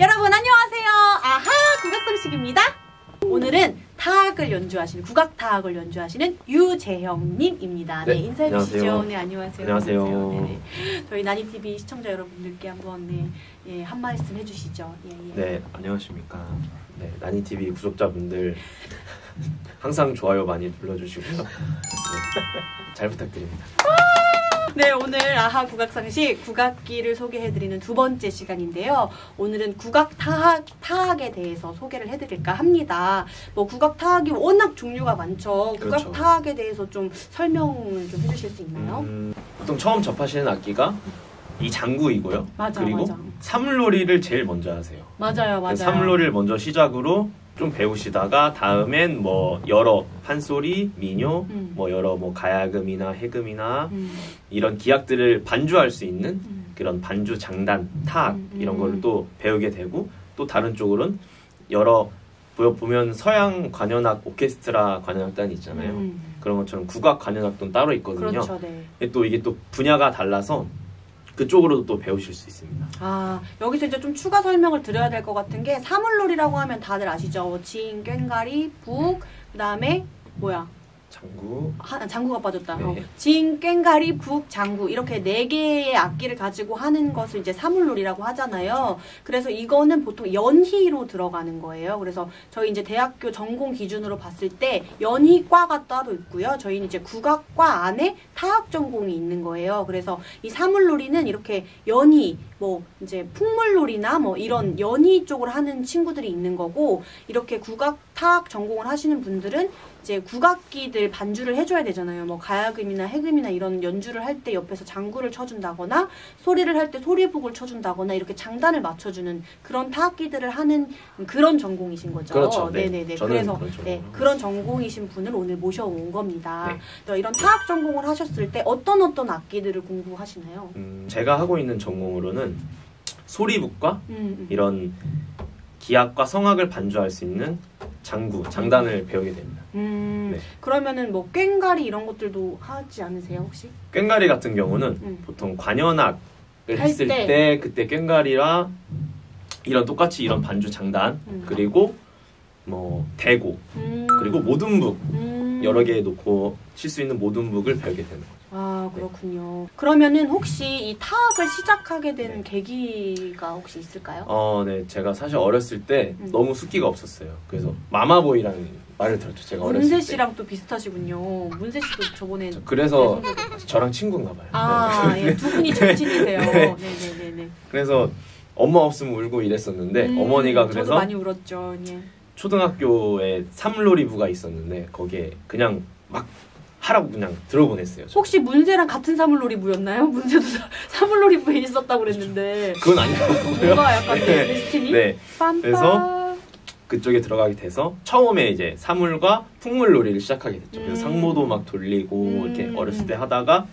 여러분 안녕하세요. 아하 국악성식입니다. 오늘은 타악을 연주하시는 국악 타악을 연주하시는 유재형님입니다. 네, 네, 인사해 주시죠. 안녕하세요. 네 안녕하세요. 안녕하세요. 네 네. 저희 나니 TV 시청자 여러분들께 한번 네, 예, 한 말씀 해주시죠. 예, 예. 네, 안녕하십니까. 네, 나니 TV 구독자분들 항상 좋아요 많이 눌러주시고요. 네, 잘 부탁드립니다. 네, 오늘 아하 국악상식 국악기를 소개해드리는 두 번째 시간인데요. 오늘은 국악 타악, 타악에 대해서 소개를 해드릴까 합니다. 뭐 국악 타악이 워낙 종류가 많죠. 국악 그렇죠. 타악에 대해서 좀 설명을 좀 해주실 수 있나요? 음, 보통 처음 접하시는 악기가 이 장구이고요. 맞아, 그리고 맞아. 사물놀이를 제일 먼저 하세요. 맞아요, 맞아요. 사물놀이를 먼저 시작으로 좀 배우시다가 다음엔 뭐 여러 판소리, 민요, 음. 뭐 여러 뭐 가야금이나 해금이나 음, 이런 기악들을 반주할 수 있는 음. 그런 반주 장단, 타악 음, 음. 이런 거를 또 배우게 되고 또 다른 쪽으로는 여러 보여 보면 서양 관현악 오케스트라 관현악단이 있잖아요. 음. 그런 것처럼 국악 관현악단 따로 있거든요. 그렇죠, 네. 또 이게 또 분야가 달라서 그쪽으로도 또 배우실 수 있습니다. 아, 여기서 이제 좀 추가 설명을 드려야 될 것 같은 게 사물놀이라고 하면 다들 아시죠? 진, 꽹가리, 북, 그 다음에 뭐야? 장구, 하, 장구가 빠졌다. 네. 어. 진, 꽹가리, 북, 장구 이렇게 네 개의 악기를 가지고 하는 것을 이제 사물놀이라고 하잖아요. 그래서 이거는 보통 연희로 들어가는 거예요. 그래서 저희 이제 대학교 전공 기준으로 봤을 때 연희과가 따로 있고요. 저희는 이제 국악과 안에 타악 전공이 있는 거예요. 그래서 이 사물놀이는 이렇게 연희 뭐 이제 풍물놀이나 뭐 이런 연희 쪽을 하는 친구들이 있는 거고 이렇게 국악 타악 전공을 하시는 분들은 이제 국악기들 반주를 해줘야 되잖아요. 뭐 가야금이나 해금이나 이런 연주를 할 때 옆에서 장구를 쳐준다거나 소리를 할 때 소리북을 쳐준다거나 이렇게 장단을 맞춰주는 그런 타악기들을 하는 그런 전공이신 거죠. 그렇죠. 네. 저는 그래서 네, 그런 전공이신 분을 오늘 모셔온 겁니다. 네. 또 이런 타악 전공을 하셨을 때 어떤 어떤 악기들을 공부하시나요? 음, 제가 하고 있는 전공으로는 소리북과 음, 음. 이런 기악과 성악을 반주할 수 있는 장구, 장단을 배우게 됩니다. 음, 네. 그러면은 뭐 꽹가리 이런 것들도 하지 않으세요 혹시? 꽹가리 같은 경우는 음. 보통 관현악을 할 했을 때. 때. 그때 꽹가리와 이런 똑같이 이런 반주 장단 음. 그리고 뭐 대고 음, 그리고 모둠북 음. 여러 개 놓고 칠 수 있는 모둠북을 배우게 되는 거죠. 아 그렇군요. 그러면은 혹시 이 타악을 시작하게 된 네. 계기가 혹시 있을까요? 어, 네, 제가 사실 어렸을 때 음. 너무 숫기가 없었어요. 그래서 마마보이라는 말을 들었죠. 제가 어렸을 문세 때. 씨랑 또 비슷하시군요. 문세 씨도 저번에 저- 그래서 저랑 친구인가 봐요. 아, 네. 예, 두 분이 절친이세요. 네. 네, 네, 네, 네. 그래서 엄마 없으면 울고 이랬었는데 음, 어머니가 그래서 많이 울었죠. 예. 초등학교에 삼놀이부가 있었는데 거기에 그냥 막 하라고 그냥 들어보냈어요. 저. 혹시 문세랑 같은 사물놀이 부였나요? 문세도 사- 사물놀이 부에 있었다고 그랬는데 그건 아니고요. 뭔가 약간 네. 데스티니? 네, 빰빰. 그래서 그쪽에 들어가게 돼서 처음에 이제 사물과 풍물놀이를 시작하게 됐죠. 그래서 음. 상모도 막 돌리고 음. 이렇게 어렸을 때 하다가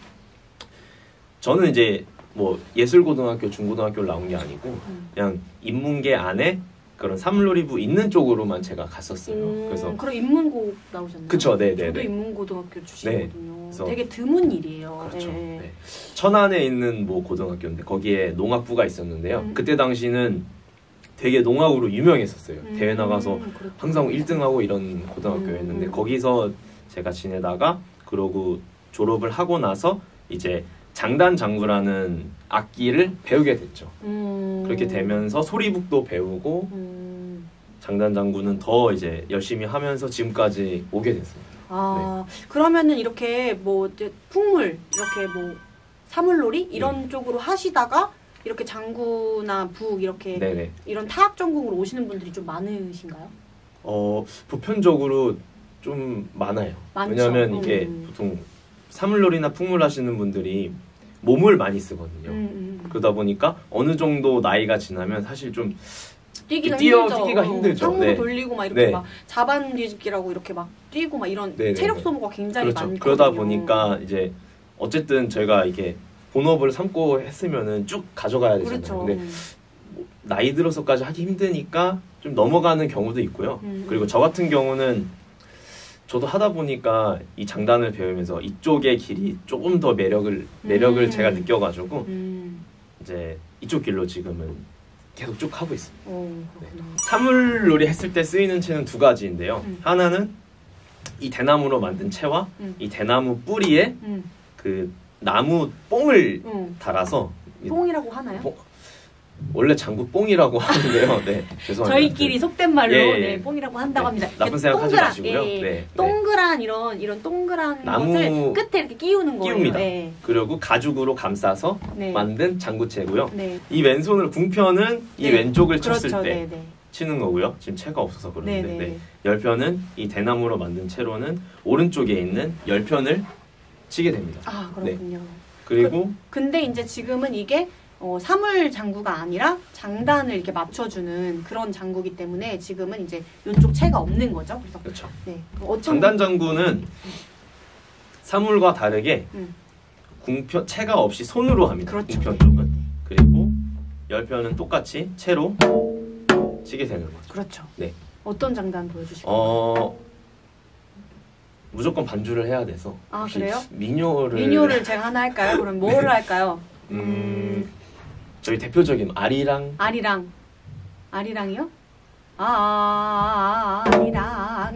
저는 이제 뭐 예술고등학교, 중고등학교를 나온 게 아니고 음. 그냥 인문계 안에 그런 사물놀이부 있는 쪽으로만 제가 갔었어요. 음, 그래서 그럼 인문고 나오셨나요? 그쵸, 네, 네, 저도 네. 인문고등학교 출신이거든요. 그래서- 되게 드문 일이에요. 그렇죠. 예. 네. 천안에 있는 뭐 고등학교인데 거기에 농악부가 있었는데요. 음. 그때 당시는 되게 농악으로 유명했었어요. 음, 대회 나가서 그렇구나. 항상 1등하고 이런 고등학교였는데 음. 거기서 제가 지내다가 그러고 졸업을 하고 나서 이제 장단 장구라는 악기를 배우게 됐죠. 음. 그렇게 되면서 소리북도 배우고 음. 장단 장구는 더 이제 열심히 하면서 지금까지 오게 됐습니다. 아 네. 그러면은 이렇게 뭐 풍물 이렇게 뭐 사물놀이 네. 이런 쪽으로 하시다가 이렇게 장구나 북 이렇게 네네. 이런 타악 전공으로 오시는 분들이 좀 많으신가요? 어 보편적으로 좀 많아요. 많죠. 왜냐하면 이게 음. 보통 사물놀이나 풍물 하시는 분들이 몸을 많이 쓰거든요. 음, 음. 그러다 보니까 어느 정도 나이가 지나면 사실 좀 뛰기가 뛰어- 힘들죠. 뛰기가 어, 힘들죠. 네. 돌리고 막 이렇게 네. 막 자반 뒤집기라고 이렇게 막 뛰고 막 이런 네네네. 체력 소모가 굉장히 그렇죠. 많거든요. 그러다 보니까 이제 어쨌든 저희가 이게 본업을 삼고 했으면은 쭉 가져가야 되잖아요. 그렇죠. 근데 뭐 나이 들어서까지 하기 힘드니까 좀 넘어가는 경우도 있고요. 음. 그리고 저 같은 경우는 저도 하다 보니까 이 장단을 배우면서 이쪽의 길이 조금 더 매력을 매력을 음. 제가 느껴가지고 음. 이제 이쪽 길로 지금은 계속 쭉 하고 있습니다. 오, 그렇구나. 사물놀이 했을 때 쓰이는 채는 두 가지인데요. 음. 하나는 이 대나무로 만든 채와 음. 이 대나무 뿌리에 음, 그 나무 뽕을 음. 달아서 이- 뽕이라고 하나요? 뽕- 원래 장구 뽕이라고 하는데요. 네, 죄송합니다. 저희끼리 속된 말로 예, 예. 네, 뽕이라고 한다고 네, 합니다. 나쁜 이렇게 생각하지 동그란, 마시고요. 예, 예. 네, 네. 동그란 이런 이런 동그란 나무 것을 끝에 이렇게 끼우는 거예요. 끼웁니다. 네. 그리고 가죽으로 감싸서 네. 만든 장구채고요. 네. 이 왼손을 궁편은 이 네. 왼쪽을 그렇죠. 쳤을 때 네, 네. 치는 거고요. 지금 채가 없어서 네, 네. 네. 열편은 이 대나무로 만든 채로는 오른쪽에 있는 열편을 치게 됩니다. 아, 그렇군요. 그리고 근데 이제 지금은 이게 어, 사물 장구가 아니라 장단을 이렇게 맞춰주는 그런 장구기 때문에 지금은 이제 이쪽 채가 없는 거죠. 그래서 그렇죠. 네. 어떤 장단 장구는 사물과 다르게 음. 궁편 채가 없이 손으로 합니다. 그렇죠. 궁편 쪽은 그리고 열편은 똑같이 채로 치게 되는 거죠. 그렇죠. 네. 어떤 장단 보여주실까요? 어 무조건 반주를 해야 돼서 아, 그래요? 민요를 미니오를 제가 하나 할까요? 그럼 뭐를 할까요? 음, 저희 대표적인 아리랑. 아리랑. 아리랑이요? 아, 아, 아, 아리랑 아리랑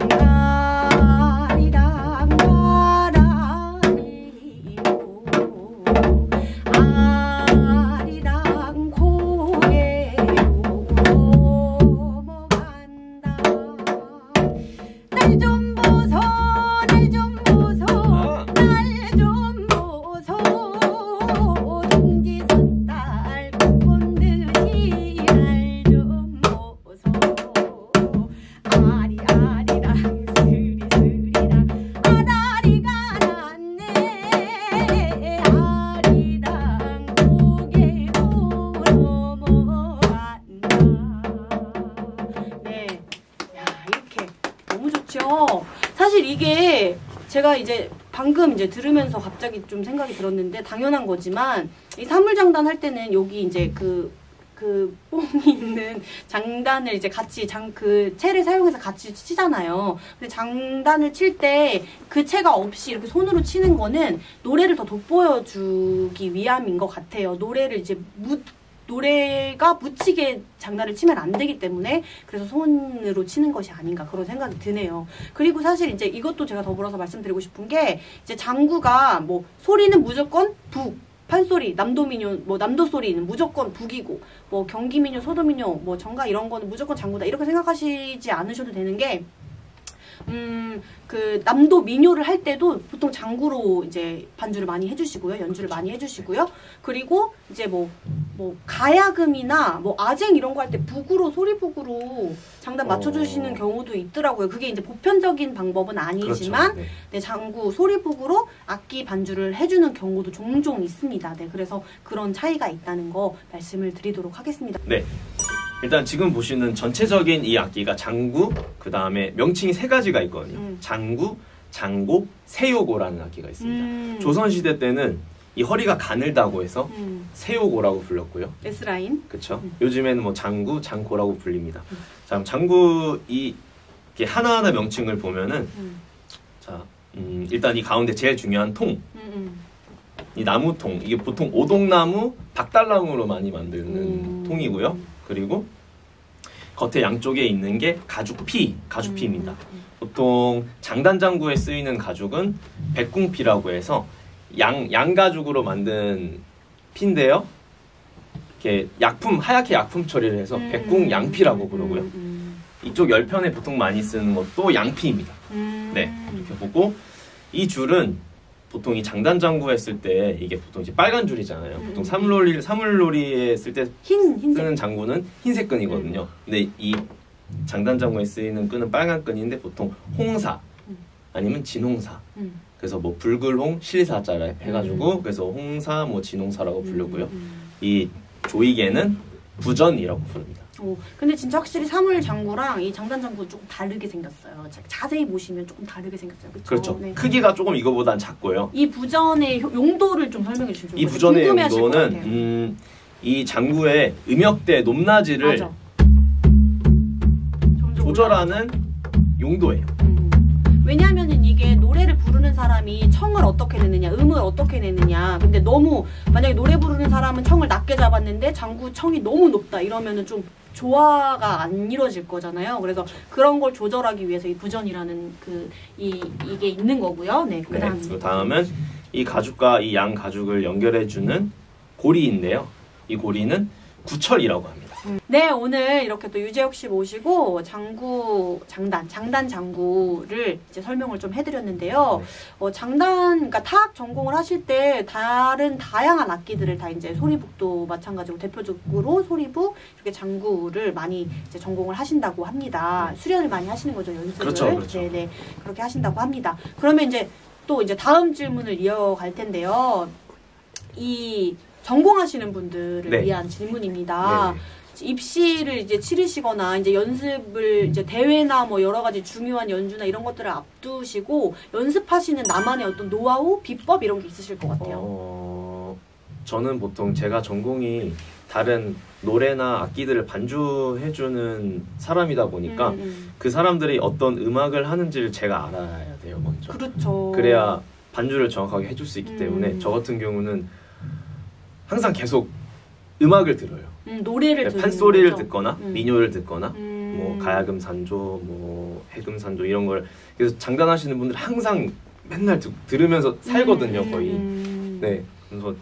제가 이제 방금 이제 들으면서 갑자기 좀 생각이 들었는데 당연한 거지만 이 사물장단 할 때는 여기 이제 그그 뽕이 있는 장단을 이제 같이 장 그 채를 사용해서 같이 치잖아요. 근데 장단을 칠 때 그 채가 없이 이렇게 손으로 치는 거는 노래를 더 돋보여 주기 위함인 것 같아요. 노래를 이제 묻 노래가 묻히게 장단을 치면 안 되기 때문에 그래서 손으로 치는 것이 아닌가 그런 생각이 드네요. 그리고 사실 이제 이것도 제가 더불어서 말씀드리고 싶은 게 이제 장구가 뭐 소리는 무조건 북 판소리, 남도민요, 뭐 남도 소리는 무조건 북이고, 뭐 경기민요, 소도민요, 뭐 정가 이런 거는 무조건 장구다 이렇게 생각하시지 않으셔도 되는 게, 음, 그 남도 민요를 할 때도 보통 장구로 이제 반주를 많이 해주시고요, 연주를 많이 해주시고요. 그리고 이제 뭐, 뭐 가야금이나 뭐 아쟁 이런 거 할 때 북으로 소리북으로 장단 맞춰주시는 어. 경우도 있더라고요. 그게 이제 보편적인 방법은 아니지만 그렇죠. 네. 네, 장구 소리북으로 악기 반주를 해주는 경우도 종종 있습니다. 네, 그래서 그런 차이가 있다는 거 말씀을 드리도록 하겠습니다. 네. 일단 지금 보시는 전체적인 이 악기가 장구, 그 다음에 명칭이 세 가지가 있거든요. 음. 장구, 장고, 세요고라는 악기가 있습니다. 음, 조선시대 때는 이 허리가 가늘다고 해서 음, 세요고라고 불렀고요. S라인. 그렇죠. 음. 요즘에는 뭐 장구, 장고라고 불립니다. 자, 그럼 장구 이 이렇게 하나하나 명칭을 보면은 음, 자, 음, 일단 이 가운데 제일 중요한 통, 음, 음. 이 나무통 이게 보통 오동나무, 박달나무로 많이 만드는 음. 통이고요. 그리고 겉에 양쪽에 있는 게 가죽피, 가죽피입니다. 음, 보통 장단장구에 쓰이는 가죽은 백궁피라고 해서 양 양가죽으로 만든 피인데요. 이렇게 약품 하얗게 약품 처리를 해서 음, 백궁 양피라고 음. 음, 이쪽 열편에 보통 많이 쓰는 것도 양피입니다. 음. 네, 이렇게 보고 이 줄은 보통 이 장단 장구 했을 때 이게 보통 이제 빨간 줄이잖아요. 음, 보통 음. 사물놀이 사물놀이에 쓸때흰 흰색. 쓰는 장구는 흰색 끈이거든요. 근데 이 장단 장구에 쓰이는 끈은 빨간 끈인데 보통 홍사 음. 아니면 진홍사. 음. 그래서 뭐 실사자라 해가지고 음. 그래서 홍사 뭐 진홍사라고 부르고요. 음, 음. 이 조이개는 부전이라고 부릅니다. 오, 근데 진짜 확실히 사물 장구랑 이 장단 장구 조금 다르게 생겼어요. 자, 자세히 보시면 조금 다르게 생겼어요. 그쵸? 그렇죠. 네. 크기가 조금 이거보단 작고요. 이 부전의 효- 용도를 좀 설명해 주시면 이 부전의 용도는. 음, 이 장구의 음역대 높낮이를 맞아. 조절하는 용도예요. 음. 왜냐하면은 이게 노래를 부르는 사람이 청을 어떻게 내느냐, 음을 어떻게 내느냐. 근데 너무 만약에 노래 부르는 사람은 청을 낮게 잡았는데 장구 청이 너무 높다 이러면은 좀 조화가 안 이루어질 거잖아요. 그래서 그런 걸 조절하기 위해서 이 부전이라는 그 이 이게 있는 거고요. 네, 네, 그다음 그 다음은 이 가죽과 이 양 가죽을 연결해 주는 고리인데요. 이 고리는 구철이라고 합니다. 네, 오늘 이렇게 또 유재혁 씨 모시고 장구, 장단, 장단 장구를 이제 설명을 좀 해드렸는데요. 네. 어, 장단, 그러니까 타악 전공을 하실 때 다른 다양한 악기들을 다 이제 소리북도 마찬가지로 대표적으로 소리북, 이렇게 장구를 많이 이제 전공을 하신다고 합니다. 수련을 많이 하시는 거죠, 연습을. 네. 그렇죠, 그렇죠. 네, 네. 그렇게 하신다고 합니다. 그러면 이제 또 이제 다음 질문을 이어갈 텐데요. 이 전공하시는 분들을 네. 위한 질문입니다. 네, 입시를 이제 치르시거나 이제 연습을 이제 대회나 뭐 여러 가지 중요한 연주나 이런 것들을 앞두시고 연습하시는 나만의 어떤 노하우, 비법 이런 게 있으실 것 같아요. 어, 저는 보통 제가 전공이 다른 노래나 악기들을 반주해주는 사람이다 보니까 음, 음. 그 사람들이 어떤 음악을 하는지를 제가 알아야 돼요 먼저. 그렇죠. 그래야 반주를 정확하게 해줄 수 있기 때문에 음. 저 같은 경우는 항상 계속 음악을 들어요. 음, 노래를 듣는 판소리를 거죠. 듣거나 음. 민요를 듣거나 음. 뭐 가야금 산조, 뭐 해금 산조 이런 걸 그래서 장단하시는 분들 항상 맨날 듣, 들으면서 살거든요 음, 거의. 음. 네, 그래서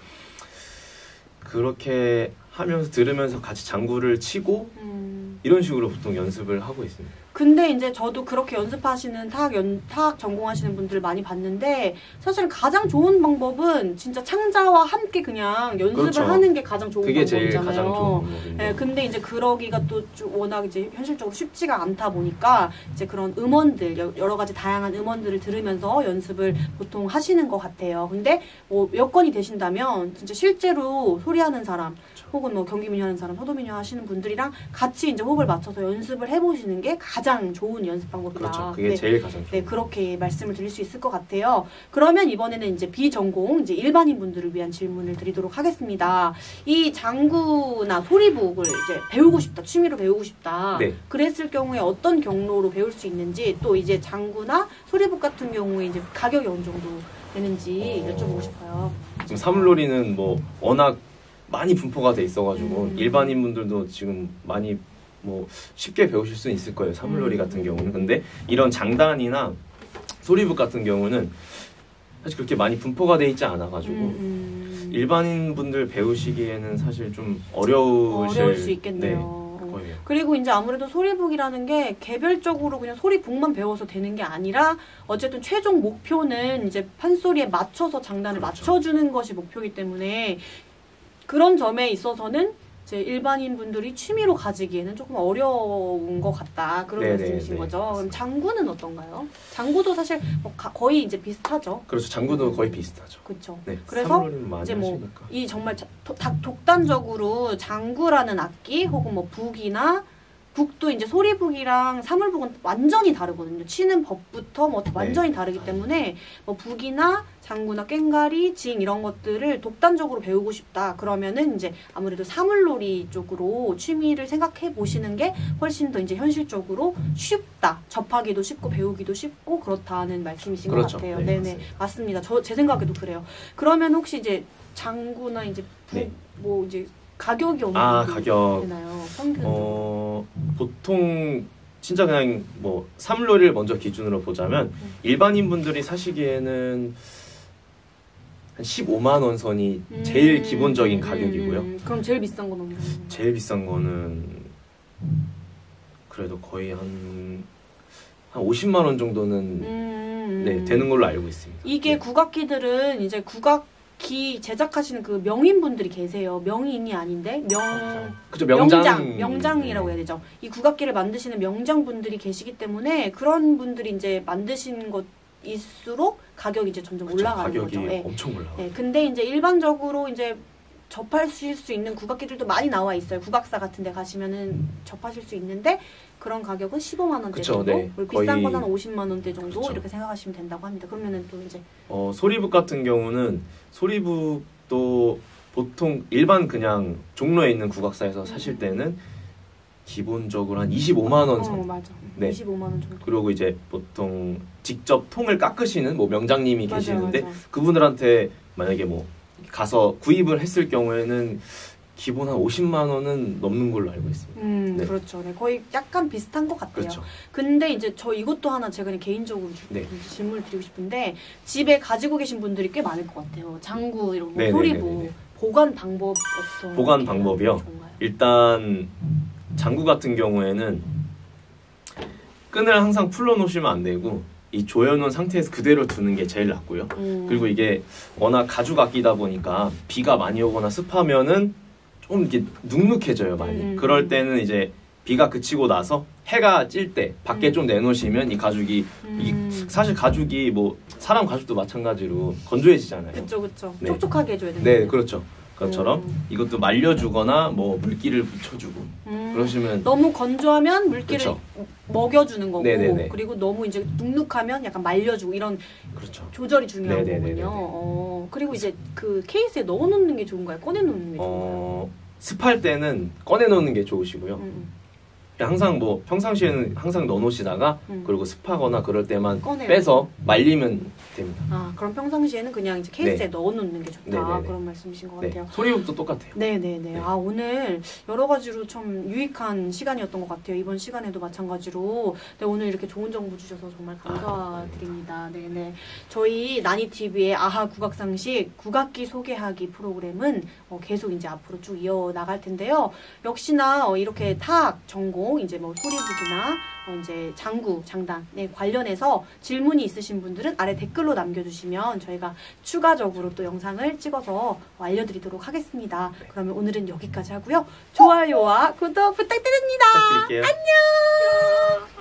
그렇게 하면서 들으면서 같이 장구를 치고 음. 이런 식으로 보통 연습을 하고 있습니다. 근데 이제 저도 그렇게 연습하시는 타악 연 타악 전공하시는 분들 많이 봤는데 사실 가장 좋은 방법은 진짜 창자와 함께 그냥 연습을 그렇죠. 하는 게 가장 좋은 그게 방법이잖아요. 제일 가장 좋은. 네, 근데 이제 그러기가 또좀 워낙 이제 현실적으로 쉽지가 않다 보니까 이제 그런 음원들 여- 여러 가지 다양한 음원들을 들으면서 연습을 보통 하시는 것 같아요. 근데 뭐 여건이 되신다면 진짜 실제로 소리하는 사람 혹은 뭐 경기민요 하는 사람, 서도민요 하시는 분들이랑 같이 이제 호흡을 맞춰서 연습을 해보시는 게 가장 좋은 연습 방법이다. 그렇죠. 그게 네. 제일 가장 좋은. 네, 그렇게 말씀을 드릴 수 있을 것 같아요. 그러면 이번에는 이제 비전공, 이제 일반인 분들을 위한 질문을 드리도록 하겠습니다. 이 장구나 소리북을 이제 배우고 싶다, 취미로 배우고 싶다. 네. 그랬을 경우에 어떤 경로로 배울 수 있는지, 또 이제 장구나 소리북 같은 경우에 이제 가격이 어느 정도 되는지 어. 여쭤보고 싶어요. 지금 사물놀이는 뭐 워낙 많이 분포가 돼 있어가지고 음. 일반인 분들도 지금 많이 뭐 쉽게 배우실 수 있을 거예요 사물놀이 음. 같은 경우는 근데 이런 장단이나 소리북 같은 경우는 사실 그렇게 많이 분포가 돼 있지 않아가지고 음, 음. 일반인 분들 배우시기에는 사실 좀 어려우실 어려울 수 있겠네요. 네. 그리고 이제 아무래도 소리북이라는 게 개별적으로 그냥 소리북만 배워서 되는 게 아니라 어쨌든 최종 목표는 이제 판소리에 맞춰서 장단을 그렇죠. 맞춰주는 것이 목표이기 때문에 그런 점에 있어서는 이제 일반인 분들이 취미로 가지기에는 조금 어려운 것 같다 그런 네네, 말씀이신 네, 거죠. 그럼. 장구는 어떤가요? 장구도 사실 뭐 가- 거의 이제 비슷하죠. 그렇죠 장구도 거의 비슷하죠 그렇죠. 네 그래서 이제 뭐 이 정말 자- 도- 다- 독단적으로 장구라는 악기 혹은 뭐 북이나 북도 이제 소리북이랑 사물북은 완전히 다르거든요. 치는 법부터 뭐 완전히 다르기 때문에 뭐 북이나 장구나 꽹가리, 징 이런 것들을 독단적으로 배우고 싶다. 그러면은 이제 아무래도 사물놀이 쪽으로 취미를 생각해 보시는 게 훨씬 더 이제 현실적으로 쉽다. 접하기도 쉽고 배우기도 쉽고 그렇다는 말씀이신 그렇죠. 것 같아요. 네, 네네 맞습니다. 맞습니다. 저제 생각에도 그래요. 그러면 혹시 이제 장구나 이제 북, 네. 뭐 이제 가격이 어느 아 정도 가격 되나요? 어 보통 진짜 그냥 뭐 사물놀이를 먼저 기준으로 보자면 음. 일반인 분들이 사시기에는 한 15만 원 선이 제일 음, 기본적인 음, 가격이고요. 음, 그럼 제일 비싼 건 얼마예요? 제일 비싼 거는 그래도 거의 한, 한 50만 원 정도는 음, 네, 되는 걸로 알고 있습니다. 이게 네. 국악기들은 이제 국악 기 제작하시는 그 명인분들이 계세요. 명인이 아닌데 명 그죠 명장 명장, 명장이라고 네. 해야 되죠. 이 국악기를 만드시는 명장분들이 계시기 때문에 그런 분들이 이제 만드신 것일수록 가격이 이제 점점 올라가는 가격이 거죠. 예. 엄청 올라가. 네, 근데 이제 일반적으로 이제 접하실 수 있는 국악기들도 많이 나와 있어요. 국악사 같은 데 가시면은 접하실 수 있는데 그런 가격은 15만 원대 그쵸, 정도, 네. 비싼 거는 50만 원대 정도 그쵸. 이렇게 생각하시면 된다고 합니다. 그러면은 또 이제 어, 소리북 같은 경우는 소리북도 보통 일반 그냥 종로에 있는 국악사에서 사실 때는 기본적으로 한 25만 원 어, 선. 맞아. 네. 25만 원 정도. 그리고 이제 보통 직접 통을 깎으시는 뭐 명장님이 맞아요, 계시는데 맞아요. 그분들한테 만약에 뭐 가서 구입을 했을 경우에는 기본 한 50만 원은 넘는 걸로 알고 있습니다. 음, 네. 그렇죠. 네, 거의 약간 비슷한 것 같아요. 그렇죠. 근데 이제 저 이것도 하나 제가 그냥 개인적으로 주- 네. 질문을 드리고 싶은데 집에 가지고 계신 분들이 꽤 많을 것 같아요. 장구 이런 거 네, 소리보 네, 네, 네. 보관 방법 어떤 보관 게 방법이요? 좋은가요? 일단 장구 같은 경우에는 끈을 항상 풀어 놓으시면 안 되고 이 조여놓은 상태에서 그대로 두는 게 제일 낫고요. 음. 그리고 이게 워낙 가죽 악기다 보니까 비가 많이 오거나 습하면은 좀 이렇게 눅눅해져요 많이. 음, 음. 그럴 때는 이제 비가 그치고 나서 해가 찔 때 밖에 음. 좀 내놓으시면 이 가죽이 이 음. 사실 가죽이 뭐 사람 가죽도 마찬가지로 건조해지잖아요. 그쵸 그쵸 네. 촉촉하게 해줘야 되는 네, 그렇죠. 그것처럼 음. 이것도 말려주거나 뭐 물기를 묻혀주고 음. 그러시면 너무 건조하면 물기를 그쵸. 먹여주는 거고 네네네. 그리고 너무 이제 눅눅하면 약간 말려주고 이런 그렇죠. 조절이 중요한 네네네네네. 거군요. 어, 그리고 이제 그 케이스에 넣어놓는 게 좋은가요? 꺼내놓는 게 좋은가요? 어, 습할 때는 꺼내놓는 게 좋으시고요. 음, 항상 뭐 평상시에는 항상 넣어놓으시다가 음. 그리고 습하거나 그럴 때만 꺼내요. 빼서 말리면 됩니다. 아 그럼 평상시에는 그냥 이제 케이스에 넣어놓는 게 좋다 네네네. 그런 말씀이신 것 네, 같아요. 소리북도 똑같아요. 네네네. 네. 아, 오늘 여러 가지로 참 유익한 시간이었던 것 같아요. 이번 시간에도 마찬가지로. 네, 오늘 이렇게 좋은 정보 주셔서 정말 감사드립니다. 네네. 저희 나니TV의 아하 국악상식 국악기 소개하기 프로그램은 어, 계속 이제 앞으로 쭉 이어 나갈 텐데요. 역시나 어, 이렇게 타악, 전공, 이제 뭐 소리북이나 어, 이제 장구, 장단에 관련해서 질문이 있으신 분들은 아래 댓글로 남겨주시면 저희가 추가적으로 또 영상을 찍어서 알려드리도록 하겠습니다. 그러면 오늘은 여기까지 하고요. 좋아요와 구독 부탁드립니다. 부탁드릴게요. 안녕!